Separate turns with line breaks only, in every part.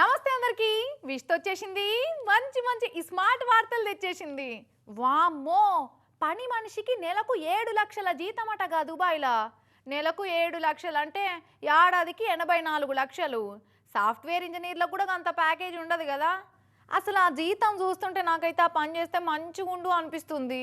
నమస్తే అందరికి. విష్తో వచ్చేసింది. మంచి మంచి స్మార్ట్ వార్తలు తెచ్చేసింది. వామ్మో! పని మనిషికి నెలకు ఏడు లక్షల జీతం అటగా దుబాయ్లా నెలకు ఏడు లక్షలు అంటే ఏడాదికి ఎనభై నాలుగు లక్షలు. సాఫ్ట్వేర్ ఇంజనీర్లకు కూడా అంత ప్యాకేజ్ ఉండదు కదా. అసలు ఆ జీతం చూస్తుంటే నాకైతే ఆ పని చేస్తే మంచిగా ఉండు అనిపిస్తుంది.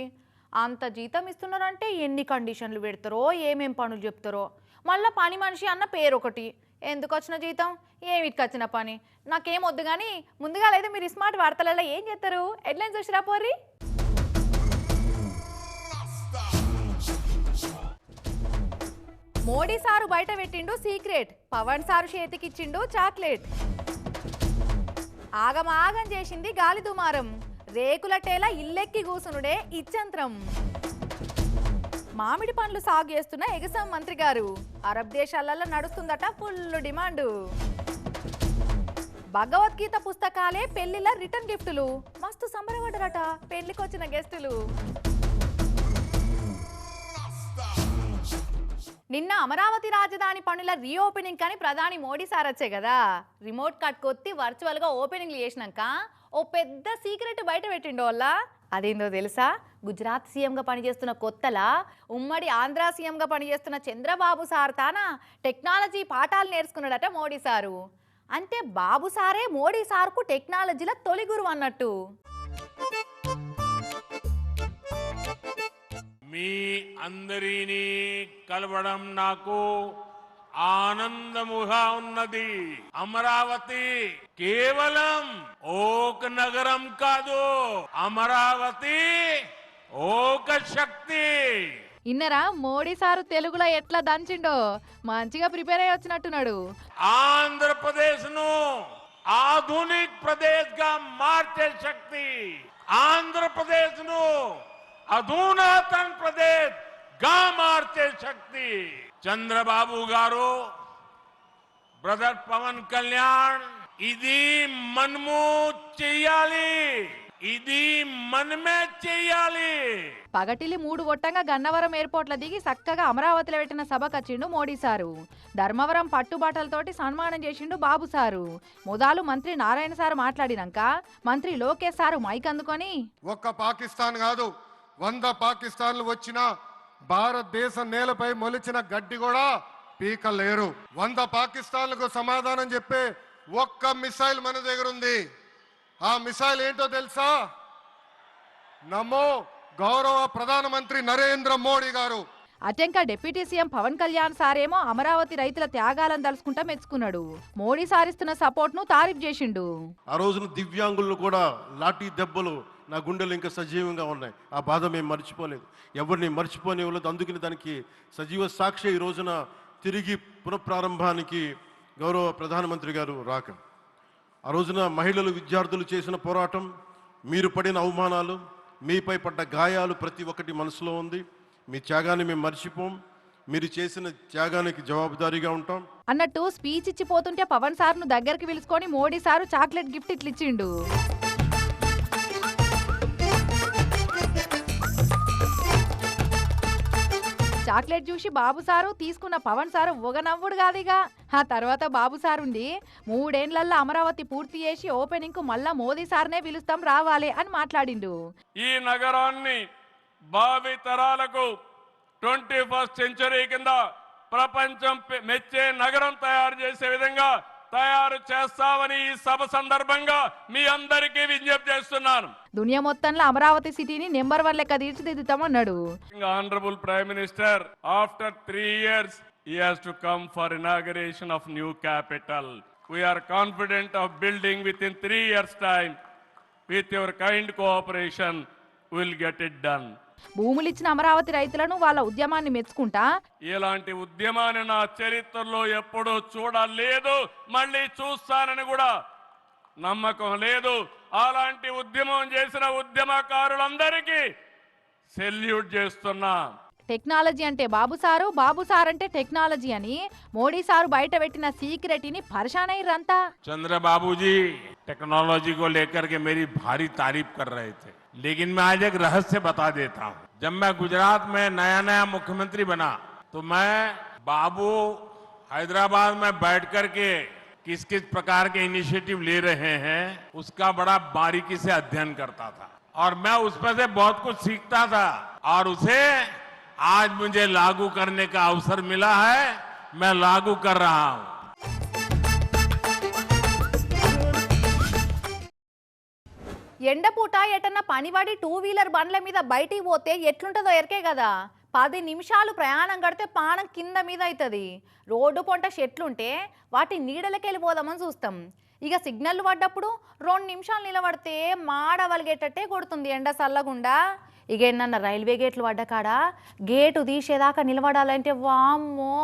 అంత జీతం ఇస్తున్నారంటే ఎన్ని కండిషన్లు పెడతారో ఏమేం పనులు చెప్తారో. మళ్ళీ పని మనిషి అన్న పేరు ఒకటి ఎందుకు వచ్చిన జీతం? ఏమిటికి వచ్చిన పని? నాకేం వద్దు కానీ ముందుగా లేదు మీరు స్మార్ట్ వార్తలలో ఏం చేస్తారు హెడ్లైన్స్ చూసిరా పోర్రి? మోడీ సారు బయట పెట్టిండు సీక్రెట్. పవన్ సారు చేతికిచ్చిండు చాక్లెట్. ఆగమాగం చేసింది గాలి దుమారం. రేకుల టేల ఇల్లెక్కి కూసునుడే ఇచ్చంత్రం. మామిడి పండ్లు సాగు చేస్తున్న ఎగసాం మంత్రి గారు. అరబ్ దేశాలలో నడుస్తుందట ఫుల్ డిమాండ్. భగవద్గీత పుస్తకాలే పెళ్ళిల రిటర్న్ గిఫ్టులు. మస్తు సంబరపడ్డరట పెళ్ళికొచ్చిన గెస్టులు. నిన్న అమరావతి రాజధాని పనుల రీఓపెనింగ్ కానీ ప్రధాని మోడీ సార్ వచ్చే కదా. రిమోట్ కట్ కొత్తి వర్చువల్గా ఓపెనింగ్లు చేసినాక ఓ పెద్ద సీక్రెట్ బయట పెట్టిండు వల్ల అదేందో తెలుసా? గుజరాత్ సీఎంగా పనిచేస్తున్న కొత్తలా ఉమ్మడి ఆంధ్ర సీఎంగా పనిచేస్తున్న చంద్రబాబు సార్ తాన టెక్నాలజీ పాఠాలు నేర్చుకున్నాడట మోడీ సారు. అంటే బాబు సారే మోడీ సార్కు టెక్నాలజీల తొలి గురువు అన్నట్టు.
మీ అందరినీ కలవడం నాకు ఆనందముగా ఉన్నది. అమరావతి కేవలం ఒక నగరం కాదు. అమరావతి ఒక శక్తి.
ఇన్నరా మోడీ సారు తెలుగులో ఎట్లా దంచిండో? మంచిగా ప్రిపేర్ అయ్యి వచ్చినట్టున్నాడు.
ఆంధ్రప్రదేశ్ను ఆధునిక్ ప్రదేశ్గా మార్చే శక్తి. ఆంధ్రప్రదేశ్ను అధునాతన్ ప్రదేశ్గా మార్చే శక్తి. చంద్రబాబు గారు బ్రదర్ పవన్ కళ్యాణ్ ఇది మనము చెయ్యాలి. ఇది మనమే చెయ్యాలి.
పగటిలి మూడు గొట్టంగా గన్నవరం ఎయిర్పోర్ట్ల దిగి చక్కగా అమరావతిలో పెట్టిన సభకు వచ్చిండు మోడీ సారు. ధర్మవరం పట్టుబాటలతోటి సన్మానం చేసిండు బాబు సారు. మొదలు మంత్రి నారాయణ సారు మాట్లాడినాక మంత్రి లోకేష్ సారు మైక్ అందుకొని
ఒక్క పాకిస్తాన్ కాదు వంద పాకిస్తాన్లు వచ్చినా భారతదేశం నేలపై మొలిచిన గడ్డి కూడా పీకలేరు. వంద పాకిస్తాన్లకు సమాధానం చెప్పే ఒక్క మిసైల్ మన దగ్గర ఉంది. ఆ మిసైల్ ఏంటో తెలుసా? నమో గౌరవ ప్రధానమంత్రి నరేంద్ర మోడీ గారు.
అటెంక డిప్యూటీ సీఎం పవన్ కళ్యాణ్ సారేమో అమరావతి రైతుల త్యాగాలను తలుసుకుంటా మెచ్చుకున్నాడు. మోడీ సారిస్తున్న సపోర్ట్ను తారీఫ్ చేసిండు.
ఆ రోజున దివ్యాంగులు కూడా లాఠీ దెబ్బలు నా గుండెలు ఇంకా సజీవంగా ఉన్నాయి. ఆ బాధ మేము మర్చిపోలేదు. ఎవరిని మర్చిపోనివ్వలేదు అందుకని దానికి సజీవ సాక్షి ఈ రోజున తిరిగి పునఃప్రారంభానికి గౌరవ ప్రధానమంత్రి గారు రాక. ఆ రోజున మహిళలు విద్యార్థులు చేసిన పోరాటం మీరు పడిన అవమానాలు మీపై పడ్డ గాయాలు ప్రతి ఒక్కటి మనసులో ఉంది. మీ త్యాగాన్ని మేము మర్చిపోం. మీరు చేసిన త్యాగానికి జవాబుదారీగా ఉంటాం.
అన్నట్టు స్పీచ్ ఇచ్చిపోతుంటే పవన్ సార్ను దగ్గరికి పిలుచుకొని మోడీ సారు చాక్లెట్ గిఫ్ట్ ఇట్లా చాక్లెట్ చూసి బాబు సారు తీసుకున్న పవన్ సారు ఒక నవ్వుడు కాదిగా. ఆ తర్వాత బాబు సారుండి మూడేండ్లల్లో అమరావతి పూర్తి చేసి ఓపెనింగ్కు మళ్ళా మోదీ సార్నే పిలుస్తాం రావాలి అని మాట్లాడిండు.
ఈ నగరాన్ని భావి తరాలకు ట్వంటీ ఫస్ట్ సెంచరీ కింద ప్రపంచం పె- మెచ్చే నగరం తయారు చేసే విధంగా తయారు చేస్తామని ఈ సభ సందర్భంగా మీ అందరికీ విజ్ఞప్తి చేస్తున్నాను
దునియా మొత్తంలో అమరావతి సిటీని నెంబర్ వన్ లెక్క తీర్చిదిద్దుతామన్నాడు
Honorable Prime Minister, after three years, he has to come for inauguration of new capital. We are confident of building within three years' time. With your kind cooperation, we'll get it done.
భూములిచ్చిన అమరావతి రైతులను వాళ్ళ ఉద్యమాన్ని మెచ్చుకుంటా
ఇలాంటి ఉద్యమాన్ని నా చరిత్రలో ఎప్పుడూ చూడలేదు మళ్ళీ చూస్తానని కూడా నమ్మకం లేదు అలాంటి ఉద్యమం చేసిన ఉద్యమకారులందరికీ సెల్యూట్ చేస్తున్నా
టెక్నాలజీ అంటే బాబు సారు బాబు సార్ అంటే టెక్నాలజీ అని మోడీ సారు బయట పెట్టిన సీక్రెట్ని పరిశానయ్యంతా
चंद्रबाबू जी टेक्नोलॉजी को लेकर के मेरी भारी तारीफ कर रहे थे लेकिन मैं आज एक रहस्य बता देता हूँ। जब मैं गुजरात में नया नया मुख्यमंत्री बना तो मैं बाबू हैदराबाद में बैठ कर के किस किस प्रकार के इनिशिएटिव ले रहे हैं, उसका बड़ा बारीकी से अध्ययन करता था। और मैं उसमें से बहुत कुछ सीखता था। और उसे आज मुझे लागू करने का अवसर मिला है, मैं लागू कर रहा हूँ।
ఎండపూట ఎటన్నా పనివాడి టూ వీలర్ బండ్ల మీద బయటికి పోతే ఎట్లుంటుందో ఎరకే కదా. పది నిమిషాలు ప్రయాణం కడితే పానం కింద మీద అవుతుంది రోడ్డు పొంట చెట్లుంటే వాటి నీడలకి వెళ్ళిపోదామని చూస్తాం. ఇక సిగ్నల్ పడ్డప్పుడు రెండు నిమిషాలు నిలబడితే మాడవలిగేటట్టే కొడుతుంది ఎండ చల్లగుండా ఇక ఏంటన్న రైల్వే గేట్లు పడ్డ కాడ? గేటు తీసేదాకా నిలబడాలంటే వామ్మో!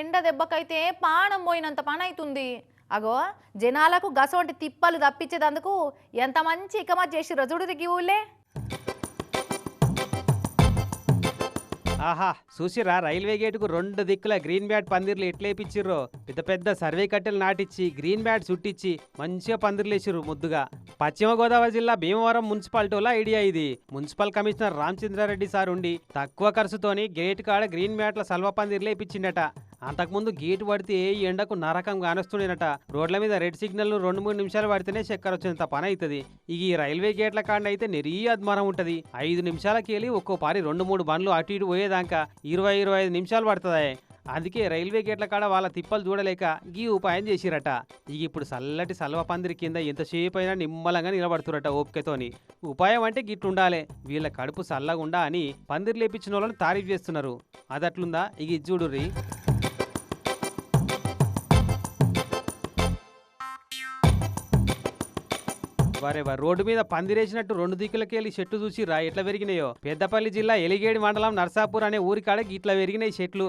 ఎండ దెబ్బకైతే పానం పోయినంత పని అవుతుంది అగో జనాలకు గసవంటి తిప్పలు తప్పించేదందుకు ఎంత మంచి ఇకమా చేసి చూడు దిగి ఊళ్ళే.
ఆహా చూసిరా రైల్వే గేటుకు రెండు దిక్కుల గ్రీన్ బ్యాట్ పందిర్లు ఎట్లేపిచ్చిర్రో. పెద్ద పెద్ద సర్వే కట్టెలు నాటిచ్చి గ్రీన్ బ్యాట్ చుట్టించి మంచిగా పందిర్లు వేసిర్రు ముద్దుగా. పశ్చిమ గోదావరి జిల్లా భీమవరం మున్సిపాలిటీలో ఐడియా ఇది. మున్సిపల్ కమిషనర్ రామచంద్రారెడ్డి సార్ ఉండి తక్కువ ఖర్చుతోని గేట్ కాడ గ్రీన్ బ్యాట్ల సల్వ పందిర్లు వేపించిండట అంతకుముందు గేటు పడితే ఈ ఎండకు నరకం కానొస్తుండేనట. రోడ్ల మీద రెడ్ సిగ్నల్ రెండు మూడు నిమిషాలు పడితేనే చక్కెర వచ్చేంత పని అవుతుంది ఇక ఈ రైల్వే గేట్ల కాడ అయితే నిరీ అద్మానం ఉంటది. ఐదు నిమిషాలకి వెళ్ళి ఒక్కో పారి రెండు మూడు బండ్లు అటు ఇటు పోయేదాకా ఇరవై ఇరవై ఐదు నిమిషాలు పడుతుంది అందుకే రైల్వే గేట్ల కాడ వాళ్ళ తిప్పలు చూడలేక గీ ఉపాయం చేసిరట. ఇక ఇప్పుడు చల్లటి సల్వ పందిరి కింద ఎంతసేపు అయినా నిమ్మలంగా నిలబడుతురట ఓపికతోని. ఉపాయం అంటే గిట్టుండాలే. వీళ్ళ కడుపు చల్లగుండా అని పందిరి లేపించిన వాళ్ళని తారీఫ్ చేస్తున్నారు. అదట్లుందా? ఇక ఇది చూడుర్రి. వరేవా రోడ్డు మీద పందిరేసినట్టు రెండు దిక్కులకి వెళ్ళి చెట్టు చూసి రా ఎట్లా పెరిగినాయో. పెద్దపల్లి జిల్లా ఎలిగేడి మండలం నర్సాపూర్ అనే ఊరి కాడకి ఇట్లా పెరిగినాయి చెట్లు.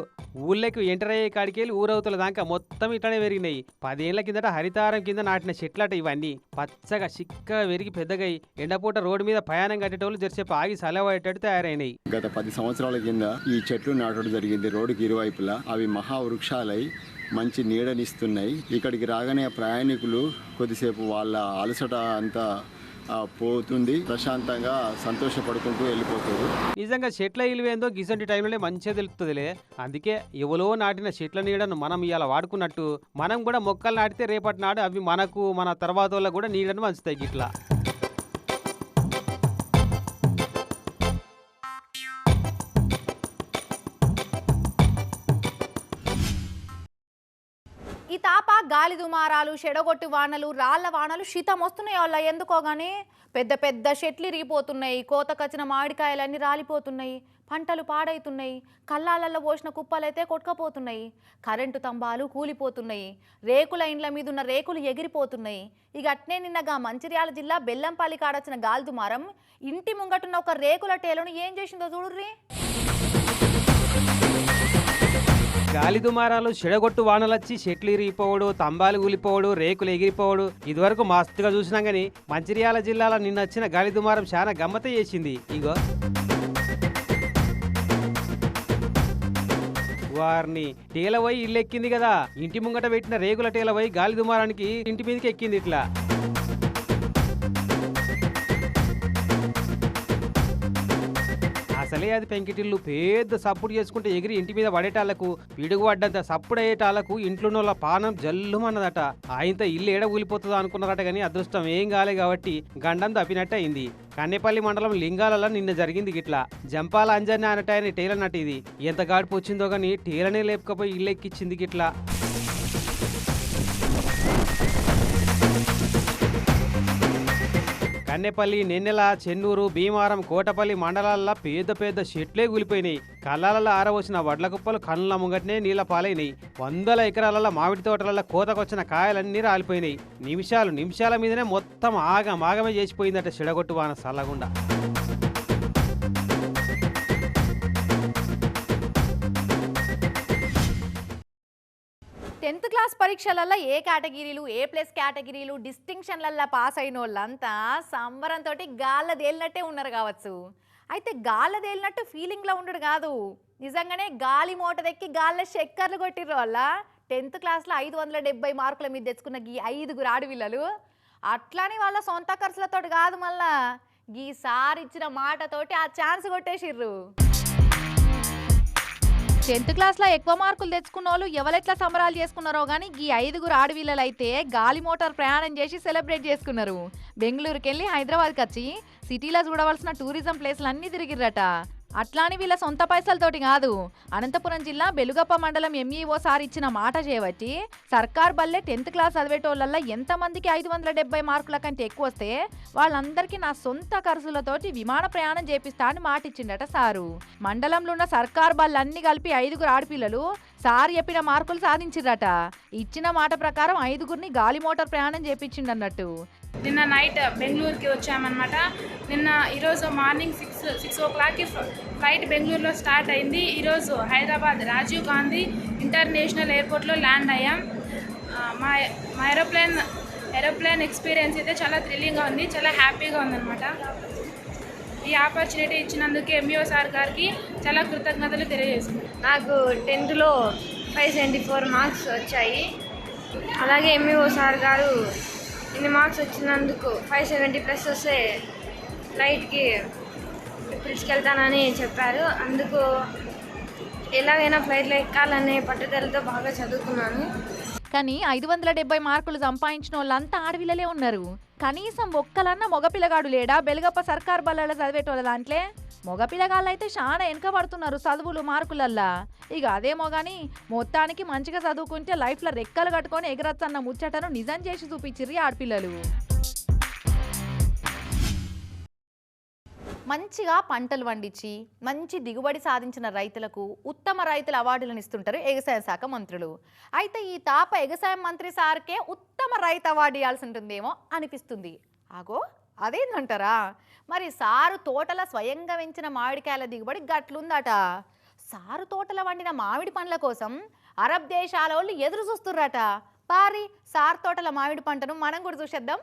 ఊళ్ళకి ఎంటర్ అయ్యే కాడికి వెళ్ళి ఊరవుతుల దాకా మొత్తం ఇట్లానే పెరిగినాయి. పదేళ్ళ కిందట హరితారం కింద నాటిన చెట్లట ఇవన్నీ. పచ్చగా చిక్కగా పెరిగి పెద్దగా ఎండపూట రోడ్డు మీద ప్రయాణం కట్టేటోళ్ళు జరిసేపు ఆగి సెలవయ్యేటట్టు తయారైనాయి.
గత పది సంవత్సరాల కింద ఈ చెట్లు నాటడం జరిగింది. రోడ్డుకి ఇరువైపులా అవి మహావృక్షాలై మంచి నీడనిస్తున్నాయి. ఇక్కడికి రాగానే ప్రయాణికులు కొద్దిసేపు వాళ్ళ అలసట అంతా పోతుంది. ప్రశాంతంగా సంతోషపడుకుంటూ వెళ్ళిపోతారు.
నిజంగా చెట్ల ఇలువేందో గిసంటి టైంలోనే మంచిగా తెలుస్తుందిలే అందుకే ఎవలో నాటిన చెట్ల నీడను మనం ఇవాళ వాడుకున్నట్టు మనం కూడా మొక్కలు నాటితే రేపటి నాడు అవి మనకు మన తర్వాత వాళ్ళకు కూడా నీడను పంచుతాయి గిట్లా.
ఈ తాప గాలి దుమారాలు చెడగొట్టి వానలు రాళ్ళ వానలు శీతం వస్తున్నాయి వాళ్ళ ఎందుకోగానే పెద్ద పెద్ద చెట్లు ఇరిగిపోతున్నాయి కోతకొచ్చిన మామిడికాయలన్నీ రాలిపోతున్నాయి పంటలు పాడైతున్నాయి కళ్ళాలలో పోసిన కుప్పలైతే కొట్టుకపోతున్నాయి కరెంటు తంబాలు కూలిపోతున్నాయి రేకుల ఇండ్ల మీద ఉన్న రేకులు ఎగిరిపోతున్నాయి. ఇక అట్నే నిన్నగా మంచిర్యాల జిల్లా బెల్లంపల్లి కాడొచ్చిన గాలి దుమారం ఇంటి ముంగటున్న ఒక రేకుల టేలను ఏం చేసిందో చూడుర్రీ?
గాలి దుమారాలు చెడగొట్టు వానలొచ్చి చెట్లు ఇరిగిపోవడు తంబాలు కూలిపోవడు రేకులు ఎగిరిపోవడు. ఇదివరకు మస్తుగా చూసినా గానీ మంచిర్యాల జిల్లాలో నిన్న వచ్చిన గాలి దుమారం చాలా గమ్మత చేసింది. ఇగో. వారిని టేల పోయి ఇల్లు ఎక్కింది కదా ఇంటి ముంగట పెట్టిన రేకుల టేల పోయి గాలి దుమారానికి ఇంటి మీదకి ఎక్కింది ఇట్లా. అసలే అది పెంకిటిల్లు. పెద్ద సప్పుడు చేసుకుంటే ఎగిరి ఇంటి మీద పడేటాళ్ళకు పిడుగు పడ్డంత సప్పుడు అయ్యేటాళ్ళకు ఇంట్లో వాళ్ళ పానం జల్లుమన్నదట. ఆయంత ఇల్లు ఏడ కూలిపోతుందో అనుకున్నారట కానీ అదృష్టం ఏం కాలే కాబట్టి గండం తప్పినట్టు అయింది కన్నెపల్లి మండలం లింగాలలో నిన్న జరిగింది గిట్లా. జంపాల అంజన్న అనటాయని టేలర్ నట ఇది. ఎంత గాడిపు వచ్చిందో గానీ టేలనే లేపకపోయి ఇల్లెక్కిచ్చింది గిట్లా. కన్నెపల్లి నెన్నెల చెన్నూరు భీమారం కోటపల్లి మండలాల్లో పెద్ద పెద్ద చెట్లే కూలిపోయినాయి. కళ్ళాలలో ఆరవచ్చిన వడ్ల కుప్పలు కళ్ళ ముంగటనే నీళ్ళ పాలైనాయి. వందల ఎకరాలలో మామిడి తోటలలో కోతకొచ్చిన కాయలన్నీ రాలిపోయినాయి. నిమిషాలు నిమిషాల మీదనే మొత్తం ఆగం ఆగమే చేసిపోయిందట చెడగొట్టు వాన సల్లగుండా.
టెన్త్ క్లాస్ పరీక్షలలో ఏ కేటగిరీలు ఏ ప్లస్ కేటగిరీలు డిస్టింక్షన్లల్లో పాస్ అయిన వాళ్ళంతా సంబరంతో గాళ్ళ తేలినట్టే ఉన్నారు కావచ్చు. అయితే గాళ్ళ తేలినట్టు ఫీలింగ్లో ఉండడు కాదు. నిజంగానే గాలి మూట దెక్కి గాళ్ళ చక్కర్లు కొట్టిర్రు వాళ్ళ. టెన్త్ క్లాస్లో ఐదు వందల డెబ్బై మార్కుల మీద తెచ్చుకున్న గీ ఐదుగురు ఆడపిల్లలు. అట్లానే వాళ్ళ సొంత ఖర్చులతో కాదు మళ్ళా. గీ సార్ ఇచ్చిన మాటతోటి ఆ ఛాన్స్ కొట్టేసిర్రు. టెన్త్ క్లాస్లో ఎక్కువ మార్కులు తెచ్చుకున్న వాళ్ళు ఎవరెట్లా సంబరాలు చేసుకున్నారో కానీ ఈ ఐదుగురు ఆడవీళ్ళలు అయితే గాలి మోటార్ ప్రయాణం చేసి సెలబ్రేట్ చేసుకున్నారు. బెంగళూరుకి వెళ్ళి హైదరాబాద్కి వచ్చి సిటీలో చూడవలసిన టూరిజం ప్లేస్లు అన్నీ తిరిగిర్రట. అట్లాని వీళ్ళ సొంత పైసలతోటి కాదు. అనంతపురం జిల్లా బెలుగప్ప మండలం ఎంఈఓ సార్ ఇచ్చిన మాట చేయబట్టి సర్కార్ బల్లే టెన్త్ క్లాస్ చదివేటోళ్ళల్లో ఎంతమందికి ఐదు వందల డెబ్బై మార్కుల కంటే ఎక్కువ వస్తే వాళ్ళందరికీ నా సొంత ఖర్చులతోటి విమాన ప్రయాణం చేపిస్తా అని మాట ఇచ్చిండట సారు. మండలంలో ఉన్న సర్కార్ బళ్ళన్నీ కలిపి ఐదుగురు ఆడపిల్లలు సార్ చెప్పిన మార్కులు సాధించిరట ఇచ్చిన మాట ప్రకారం ఐదుగురిని గాలి మోటార్ ప్రయాణం చేపించిండన్నట్టు.
నిన్న నైట్ బెంగళూరుకి వచ్చామన్నమాట. నిన్న ఈరోజు మార్నింగ్ సిక్స్ సిక్స్ ఓ క్లాక్కి ఫ్లైట్ బెంగళూరులో స్టార్ట్ అయింది. ఈరోజు హైదరాబాద్ రాజీవ్ గాంధీ ఇంటర్నేషనల్ ఎయిర్పోర్ట్లో ల్యాండ్ అయ్యాం. మా మా ఏరోప్లేన్ ఏరోప్లేన్ ఎక్స్పీరియన్స్ అయితే చాలా థ్రిల్లింగ్గా ఉంది చాలా హ్యాపీగా ఉందన్నమాట. ఈ ఆపర్చునిటీ ఇచ్చినందుకు ఎంఈఓ సార్ గారికి చాలా కృతజ్ఞతలు తెలియజేసుకుంటాం
నాకు టెన్త్లో ఫైవ్ సెవెంటీ ఫోర్ మార్క్స్ వచ్చాయి. అలాగే ఎంఈఓ సార్ గారు ఇన్ని మార్క్స్ వచ్చినందుకు ఫైవ్ సెవెంటీ ప్లస్ వస్తే ఫ్లైట్కి పిలుచుకెళ్తానని చెప్పారు. అందుకు ఎలాగైనా ఫ్లైట్లో ఎక్కాలనే పట్టుదలతో బాగా చదువుకున్నాను.
కానీ ఐదు వందల డెబ్బై మార్కులు సంపాదించిన వాళ్ళంతా ఆడపిల్లలే ఉన్నారు. కనీసం ఒక్కలన్నా మగపిల్లగాడు లేడా? బెలగప్ప సర్కార్ బల్లల చదివేటోళ్ళ దాంట్లే? మగపిల్లగాళ్ళు అయితే చాలా వెనకబడుతున్నారు చదువులు మార్కులల్లా. ఇక అదేమో కానీ మొత్తానికి మంచిగా చదువుకుంటే లైఫ్లో రెక్కలు కట్టుకొని ఎగరచ్చన్న ముచ్చటను నిజం చేసి చూపించిర్రి ఆడపిల్లలు. మంచిగా పంటలు పండించి మంచి దిగుబడి సాధించిన రైతులకు ఉత్తమ రైతుల అవార్డులను ఇస్తుంటారు వ్యవసాయ శాఖ మంత్రులు. అయితే ఈ తాప వ్యవసాయ మంత్రి సార్కే ఉత్తమ రైతు అవార్డు ఇవ్వాల్సి ఉంటుందేమో అనిపిస్తుంది. ఆగో అదేందంటారా? మరి సారు తోటల స్వయంగా పెంచిన మామిడికాయల దిగుబడి గట్లుందట. సారు తోటల వండిన మామిడి పండ్ల కోసం అరబ్ దేశాల వాళ్ళు ఎదురు చూస్తుర్రట. పారి సార్ తోటల మామిడి పంటను మనం కూడా చూసేద్దాం.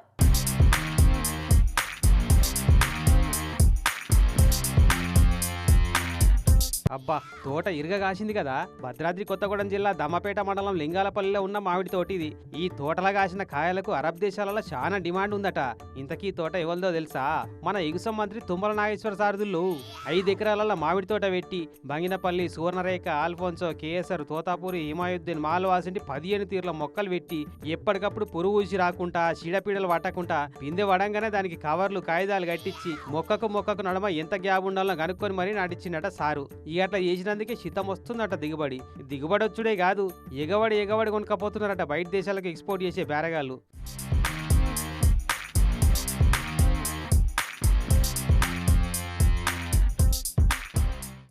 అబ్బా తోట ఇరుగ కాసింది కదా. భద్రాద్రి కొత్తగూడెం జిల్లా దమ్మపేట మండలం లింగాలపల్లిలో ఉన్న మామిడి తోట ఇది. ఈ తోటలా కాసిన కాయలకు అరబ్ దేశాలలో చాలా డిమాండ్ ఉందట. ఇంతకీ తోట ఎవరిదో తెలుసా? మన ఎగుసం మంత్రి తుమ్మల నాగేశ్వర సారథులు. ఐదు ఎకరాలలో మామిడి తోట పెట్టి బంగినపల్లి సువర్ణరేఖ ఆల్ఫోన్సో కేఎస్ఆర్ తోతాపూరి హిమాయుద్దీన్ మాల్వాసింటి పదిహేను తీర్ల మొక్కలు పెట్టి ఎప్పటికప్పుడు పురుగు ఊసి రాకుండా చీడపీడలు పట్టకుండా పిందె వడంగానే దానికి కవర్లు కాగితాలు కట్టించి మొక్కకు మొక్కకు నడమ ఎంత గ్యాప్ ఉండాలో కనుక్కొని మరీ నాటిచ్చిండట సారు. ఈ అట్లా చేసినందుకే శితం వస్తుందట దిగుబడి. దిగుబడి వచ్చుడే కాదు ఎగబడి ఎగబడి కొనుక్కపోతున్నారట బయట దేశాలకు ఎక్స్పోర్ట్ చేసే బేరగాళ్ళు.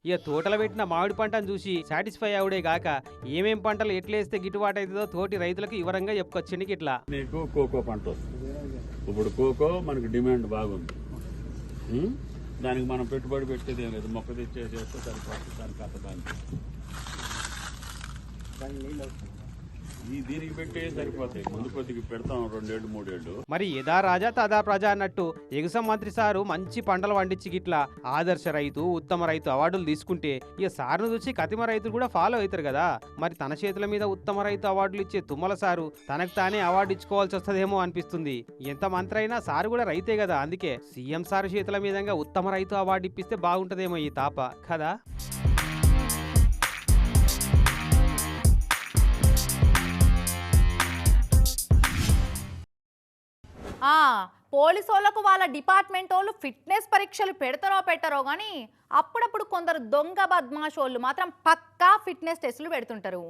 ఇక తోటలో పెట్టిన మామిడి పంటను చూసి సాటిస్ఫై అవుడే గాక ఏమేం పంటలు ఎట్లేస్తే గిట్టుబాటు అవుతుందో తోటి రైతులకు వివరంగా చెప్పుకొచ్చింది ఇట్లా
నీకు కోకో పంట వస్తుంది. ఇప్పుడు కోకో మనకు డిమాండ్ బాగుంది. దానికి మనం పెట్టుబడి పెట్టేది ఏం లేదు. మొక్క తెచ్చేసేస్తే సరిపోతుంది. దానికి కథ దానికి ఈ
మరి యథా రాజా తదా ప్రజా అన్నట్టు ఎగుసం మంత్రి సారు మంచి పంటలు పండించి గిట్లా ఆదర్శ రైతు ఉత్తమ రైతు అవార్డులు తీసుకుంటే ఇక సార్ను చూసి కతిమ రైతులు కూడా ఫాలో అవుతారు కదా. మరి తన చేతుల మీద ఉత్తమ రైతు అవార్డులు ఇచ్చే తుమ్మల సారు తనకు తానే అవార్డు ఇచ్చుకోవాల్సి వస్తుందేమో అనిపిస్తుంది. ఎంత మంత్రి అయినా సారు కూడా రైతే కదా. అందుకే సీఎం సారు చేతుల మీదంగా ఉత్తమ రైతు అవార్డు ఇప్పిస్తే బాగుంటదేమో ఈ తాప. కదా?
పోలీసు వాళ్ళకు వాళ్ళ డిపార్ట్మెంట్ వాళ్ళు ఫిట్నెస్ పరీక్షలు పెడతారో పెట్టారో కానీ అప్పుడప్పుడు కొందరు దొంగ బద్మాషోళ్ళు మాత్రం పక్కా ఫిట్నెస్ టెస్టులు పెడుతుంటారు.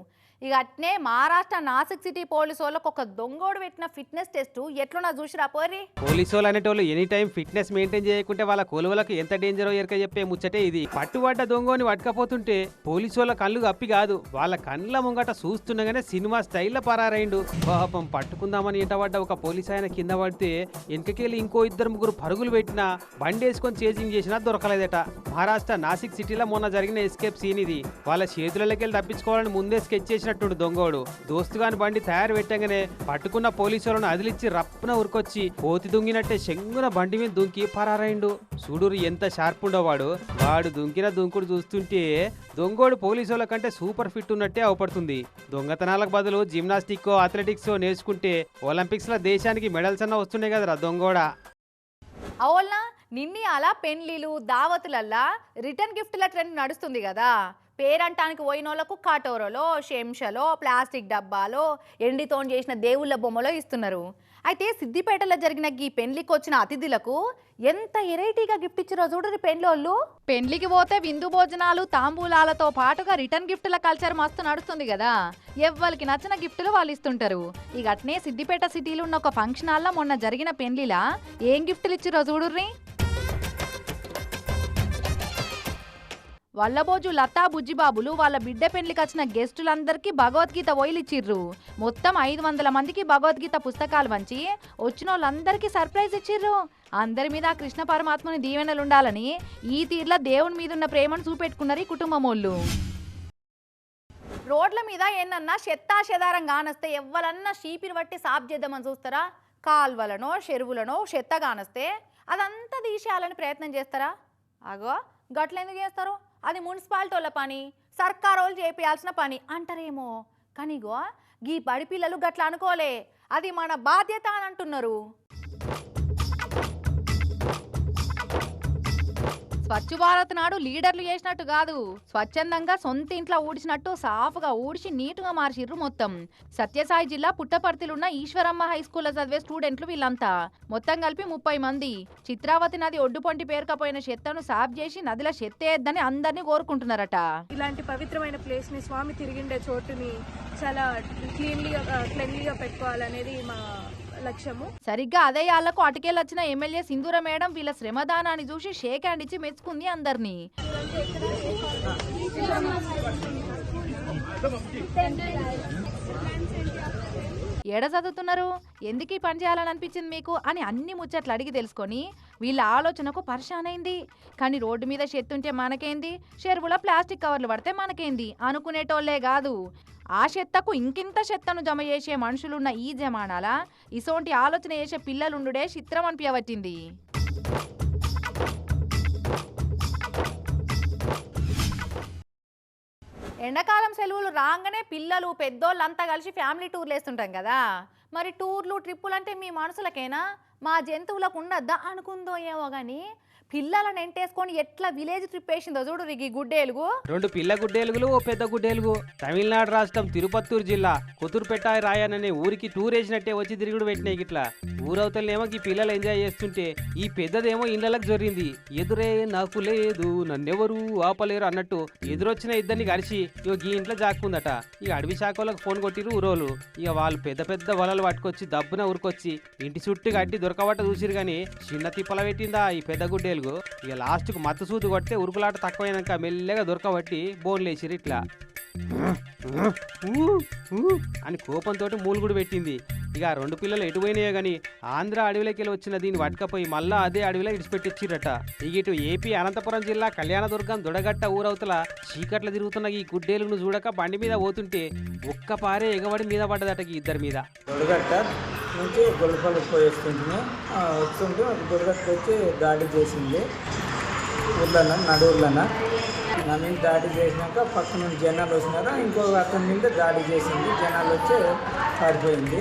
ఇక అట్నే మహారాష్ట్ర నాసిక్ సిటీ పోలీసు వాళ్ళకు ఒక దొంగోడు పెట్టిన ఫిట్నెస్ టెస్ట్ ఎట్లున్నా చూసిరా పోరి
పోలీసు వాళ్ళు అనేటోళ్ళు ఎనీ టైం ఫిట్నెస్ మెయింటైన్ చేయకుంటే వాళ్ళ కొలువలకు ఎంత డేంజరో ఎరక చెప్పే ముచ్చటే ఇది. పట్టుబడ్డ దొంగని పట్టుకపోతుంటే పోలీసు వాళ్ళ కళ్ళు అప్పి కాదు వాళ్ళ కళ్ళ ముంగట చూస్తుండగానే సినిమా స్టైల్లో పరారైండు. పాపం పట్టుకుందామని ఎంటబడ్డ ఒక పోలీస్ ఆయన కింద పడితే వెనకకెళ్ళి ఇంకో ఇద్దరు ముగ్గురు పరుగులు పెట్టినా బండి వేసుకొని చేజింగ్ చేసినా దొరకలేదట. మహారాష్ట్ర నాసిక్ సిటీలో మొన్న జరిగిన ఎస్కేప్ సీన్ ఇది. వాళ్ళ చేతులకి వెళ్ళి తప్పించుకోవాలని ముందే స్కెచ్ చేసిన దొంగోడు. దోస్తుగాని బండి తయారు పెట్టగానే పట్టుకున్న పోలీసులను అదిలిచ్చి రప్పున ఉరికొచ్చి పోతి దుంగినట్టే శంగున బండి మీద దుంకి పరారైండు చూడురు ఎంత షార్ప్ ఉండేవాడు వాడు. దుంకిన దుంకుడు చూస్తుంటే దొంగోడు పోలీసుల వాళ్ళ కంటే సూపర్ ఫిట్ ఉన్నట్టే అవపడుతుంది. దొంగతనాలకు బదులు జిమ్నాస్టిక్ అథ్లెటిక్స్ నేర్చుకుంటే ఒలింపిక్స్లో దేశానికి మెడల్స్ అన్న వస్తున్నాయి కదరా దొంగోడ.
అవునా? నిన్ని అలా పెండ్లీలు దావతులల్లా రిటర్న్ గిఫ్ట్ల ట్రెండ్ నడుస్తుంది కదా. పేరంటానికి పోయినోళ్ళకు కటోరలో చెంచలో ప్లాస్టిక్ డబ్బాలో ఎండితో చేసిన దేవుళ్ళ బొమ్మలో ఇస్తున్నారు. అయితే సిద్దిపేటలో జరిగిన ఈ పెళ్ళికి వచ్చిన అతిథులకు ఎంత వెరైటీగా గిఫ్ట్ ఇచ్చారో చూడరు పెండ్లోళ్ళు? పెళ్ళికి పోతే విందు భోజనాలు తాంబూలాలతో పాటుగా రిటర్న్ గిఫ్ట్ల కల్చర్ మస్తు నడుస్తుంది కదా. ఎవ్వరికి నచ్చిన గిఫ్టులు వాళ్ళు ఇస్తుంటారు. ఇక అట్నే సిద్దిపేట సిటీలో ఉన్న ఒక ఫంక్షన్ హాల్లో మొన్న జరిగిన పెళ్ళిలా ఏం గిఫ్టులు ఇచ్చిరో చూడుర్రీ? వల్లబోజు లతా బుజ్జిబాబులు వాళ్ళ బిడ్డ పెళ్ళికి వచ్చిన గెస్టులందరికీ భగవద్గీత ఓయిలిచ్చిర్రు మొత్తం ఐదు వందల మందికి భగవద్గీత పుస్తకాలు వంచి వచ్చిన వాళ్ళందరికీ సర్ప్రైజ్ ఇచ్చిర్రు. అందరి మీద కృష్ణ పరమాత్మని దీవెనలు ఉండాలని ఈ తీర్లా దేవుని మీద ఉన్న ప్రేమను చూపెట్టుకున్నారు ఈ కుటుంబం వాళ్ళు రోడ్ల మీద ఏందన్నా చెత్తా చెదారం కానొస్తే ఎవ్వలన్నా షీపిని బట్టి సాప్ చేద్దామని చూస్తారా? కాల్వలనో చెరువులనో చెత్త కానొస్తే అదంతా తీసేయాలని ప్రయత్నం చేస్తారా? అగో గట్ల ఎందుకు చేస్తారు? అది మున్సిపాలిటీ వాళ్ళ పని సర్కార్ వాళ్ళు చేపియాల్సిన పని అంటారేమో. కానీగో గీ బడి పిల్లలు గట్లా అనుకోలే. అది మన బాధ్యత అని అంటున్నారు. స్వచ్ఛ భారత్ నాడు లీడర్లు చేసినట్టు కాదు. స్వచ్ఛందంగా సొంత ఇంట్లో ఊడ్చినట్టు సాఫ్గా ఊడిచి నీటుగా మార్చిర్రు మొత్తం. సత్యసాయి జిల్లా పుట్టపర్తిలున్న ఈశ్వరమ్మ హై స్కూల్లో చదివే స్టూడెంట్లు వీళ్ళంతా. మొత్తం కలిపి ముప్పై మంది. చిత్రావతి నది ఒడ్డుపొంటి పేరుకపోయిన చెత్తను సాఫ్ చేసి నదిలో చెత్తేద్దని అందరినీ కోరుకుంటున్నారట.
ఇలాంటి పవిత్రమైన ప్లేస్ని స్వామి తిరిగిండే చోటుని చాలా క్లీన్లీగా క్లెన్లీగా పెట్టుకోవాలనేది మా లక్ష్యము.
సరిగ్గా అదే యాళ్ళకు అటుకెళ్ళొచ్చిన ఎమ్మెల్యే సింధూర మేడం వీళ్ళ శ్రమదానాన్ని చూసి షేక్ హ్యాండ్ ఇచ్చి మెచ్చుకుంది అందరినీ. ఎడ చదువుతున్నారు? ఎందుకు ఈ పని చేయాలని అనిపించింది మీకు? అని అన్ని ముచ్చట్లు అడిగి తెలుసుకొని వీళ్ళ ఆలోచనకు పరిశానైంది. కానీ రోడ్డు మీద చెత్తుంటే మనకేంది? చెరువులో ప్లాస్టిక్ కవర్లు పడితే మనకేంది? అనుకునేటోళ్ళే కాదు. ఆ చెత్తకు ఇంకింత చెత్తను జమ చేసే మనుషులున్న ఈ జమానాల? ఇసోంటి ఆలోచన చేసే పిల్లలుండుడే చిత్రం అనిపించవచ్చింది ఎండాకాలం సెలవులు రాగానే పిల్లలు పెద్దోళ్ళు అంతా కలిసి ఫ్యామిలీ టూర్లు వేస్తుంటాం కదా? మరి టూర్లు ట్రిప్పులు అంటే మీ మనసులకేనా? మా జంతువులకు ఉండద్దా అనుకుందో ఏమో కానీ పిల్లలను ఎంటేసుకొని ఎట్లా విలేజ్ ట్రిప్ వేసిందో చూడు ఈ గుడ్డేలుగు.
రెండు పిల్ల గుడ్డేలుగులు ఓ పెద్ద గుడ్డేలుగు. తమిళనాడు రాష్ట్రం తిరుపత్తూరు జిల్లా కొతురుపెట్టాయి రాయననే ఊరికి టూర్ వేసినట్టే వచ్చి తిరుగుడు పెట్టినాయి ఇట్లా ఊరవతలనేమో ఈ పిల్లలు ఎంజాయ్ చేస్తుంటే ఈ పెద్దదేమో ఇళ్ళకి జరిగింది. ఎదురే నాకు లేదు నన్నెవరు ఆపలేరు అన్నట్టు ఎదురొచ్చిన ఇద్దరిని కలిసి ఇక ఈ ఇంట్లో జాక్కుందట. ఇక అడవి శాఖలకు ఫోన్ కొట్టిరు ఊరోలు ఇక వాళ్ళు పెద్ద పెద్ద వలలు పట్టుకొచ్చి దబ్బున ఊరుకొచ్చి ఇంటి చుట్టూ కట్టి దొరకబట్ట చూసిరు కానీ చిన్న తిప్పల పెట్టిందా ఈ పెద్ద గుడ్డేలుగు? ఇక లాస్ట్కు మత్తు సూదు కొడితే ఉరుకులాట తక్కువైనాక మెల్లగా దొరకబట్టి బోన్లు వేసిరు ఇట్లా. అని కోపంతో మూలుగుడు పెట్టింది. ఇక రెండు పిల్లలు ఎటు పోయినాయో గాని ఆంధ్ర అడవిలోకి వెళ్ళి వచ్చిన దీన్ని పట్టుకపోయి మళ్ళా అదే అడవిలో ఇడిచిపెట్టిచ్చిరట. ఇక ఇటు ఏపీ అనంతపురం జిల్లా కళ్యాణదుర్గం దొడగట్ట ఊరవతల చీకట్ల తిరుగుతున్న ఈ గుడ్డేలును చూడక బండి మీద పోతుంటే ఒక్క పారే ఎగబడి మీద పడ్డదట ఈ ఇద్దరి మీద.
దొడగట్ట నుంచి గొల్లపల్లి పోయేస్తుంటే వస్తుంటే దొడగట్ట వచ్చి దాడి చేసింది. ఊర్లన నడువుర్లన? నా మీద దాడి చేసినాక పక్కన జనాలు వచ్చినారు ఇంకో అతని మీద దాడి చేసింది. జనాలు వచ్చి పారిపోయింది.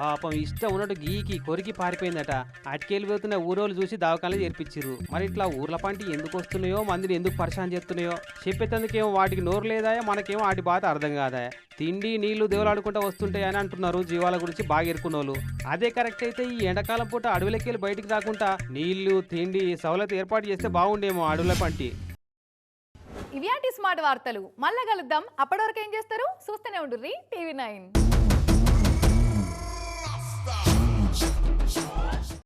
పాపం ఇష్టం ఉన్నట్టు గీకి కొరికి పారిపోయిందట. అటుకెళ్ళి పోతున్న ఊరోళ్ళు చూసి దవాఖానలు చేర్పించిర్రు మరి ఇట్లా ఊర్ల పంటి ఎందుకు వస్తున్నాయో మందిని ఎందుకు పరిశాన్ చేస్తున్నాయో? చెప్పేటందుకేమో వాటికి నోరు లేదాయో? మనకేమో వాటి బాధ అర్థం కాదా? తిండి నీళ్ళు దేవులాడుకుంటూ వస్తుంటాయని అంటున్నారు జీవాల గురించి బాగా ఎరుకున్నోళ్ళు అదే కరెక్ట్ అయితే ఈ ఎండాకాలం పూట అడవులకి వెళ్ళి బయటికి రాకుండా నీళ్ళు తిండి సవలత ఏర్పాటు చేస్తే బాగుండేమో అడవుల పంటి.
ఇవి స్మార్ట్ వార్తలు. మళ్ళా కలుద్దాం. అప్పటి వరకు ఏం చేస్తారు? చూస్తూనే ఉండుర్రి టీవీ నైన్. Thank you.